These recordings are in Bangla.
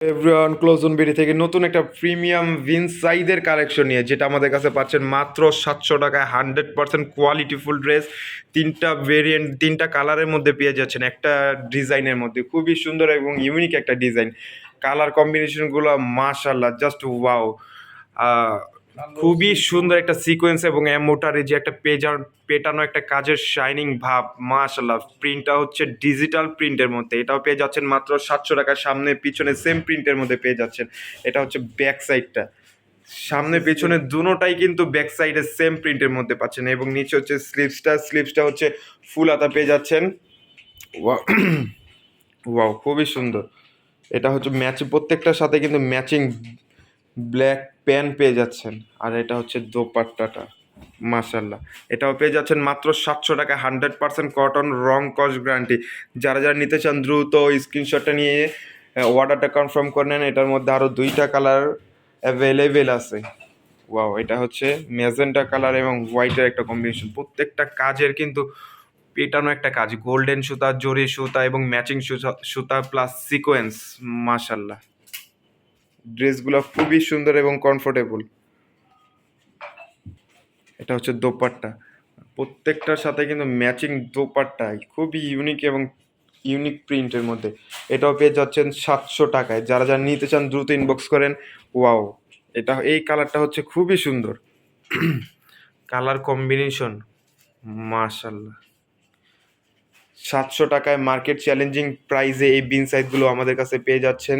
এভরিওয়ান ক্লোজন বেরি থেকে নতুন একটা প্রিমিয়াম ভিনসাইদের কালেকশন নিয়ে, যেটা আমাদের কাছে পাচ্ছেন মাত্র সাতশো টাকায় হান্ড্রেড পার্সেন্ট কোয়ালিটিফুল ড্রেস তিনটা ভেরিয়েন্ট তিনটা কালারের মধ্যে পেয়ে যাচ্ছেন একটা ডিজাইনের মধ্যে। খুবই সুন্দর এবং ইউনিক একটা ডিজাইন কালার কম্বিনেশনগুলো মাশাল্লাহ জাস্ট ওয়াও খুবই সুন্দর একটা সিকোয়েন্স এবং মোটারে যে একটা পেজার পেটানো একটা কাজের শাইনিং ভাব মাশাল্লাহ প্রিন্টটা হচ্ছে ডিজিটাল প্রিন্টের মধ্যে। এটাও পেয়ে যাচ্ছেন মাত্র সাতশো টাকার সামনে, পিছনে সেম প্রিন্টের মধ্যে পেয়ে যাচ্ছেন। এটা হচ্ছে ব্যাক সাইডটা সামনে, পেছনে দুটোটাই কিন্তু ব্যাক সাইডে সেম প্রিন্টের মধ্যে পাচ্ছেন এবং নিচে হচ্ছে স্লিপসটা স্লিপসটা হচ্ছে ফুল হাতা পেয়ে যাচ্ছেন। ওয়াও খুবই সুন্দর। এটা হচ্ছে ম্যাচ প্রত্যেকটার সাথে কিন্তু ম্যাচিং ব্ল্যাক প্যান্ট পেয়ে যাচ্ছেন। আর এটা হচ্ছে দোপাট্টাটা। মাশাল্লাহ এটাও পেয়ে যাচ্ছেন মাত্র সাতশো টাকা, হান্ড্রেড পার্সেন্ট কটন রং কস গ্যারান্টি। যারা যারা নিতে চান, দ্রুত স্ক্রিনশটটা নিয়ে অর্ডারটা কনফার্ম করে নেন। এটার মধ্যে আরও দুইটা কালার অ্যাভেলেবেল আছে। ওয়াও এটা হচ্ছে মেজেন্টা কালার এবং হোয়াইটের একটা কম্বিনেশন প্রত্যেকটা কাজের কিন্তু পেটানো একটা কাজ। গোল্ডেন সুতা, জরি সুতা এবং ম্যাচিং সুতা সুতা প্লাস সিকোয়েন্স মাশাল্লাহ ড্রেসগুলো খুবই সুন্দর এবং কমফোর্টেবল এটা হচ্ছে দোপাট্টা। প্রত্যেকটার সাথে কিন্তু ম্যাচিং দোপাট্টা খুবই ইউনিক এবং ইউনিক প্রিন্টের মধ্যে। এটাও পেয়ে যাচ্ছেন সাতশো টাকায়। যারা যারা নিতে চান, দ্রুত ইনবক্স করেন। ওয়াও এটা, এই কালারটা হচ্ছে খুবই সুন্দর। কালার কম্বিনেশন মাশাল্লাহ সাতশো টাকায় মার্কেট চ্যালেঞ্জিং প্রাইসে এই বিন সাইজগুলো আমাদের কাছে পেয়ে যাচ্ছেন।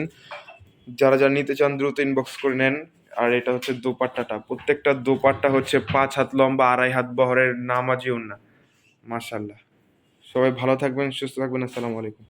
যারা যারা নিতে চান, দ্রুত ইনবক্স করে নেন। আর এটা হচ্ছে দোপাট্টাটা। প্রত্যেকটা দোপাট্টা হচ্ছে পাঁচ হাত লম্বা, আড়াই হাত বহরের নামাজি না মাশাল্লাহ সবাই ভালো থাকবেন, সুস্থ থাকবেন। আসসালামু আলাইকুম।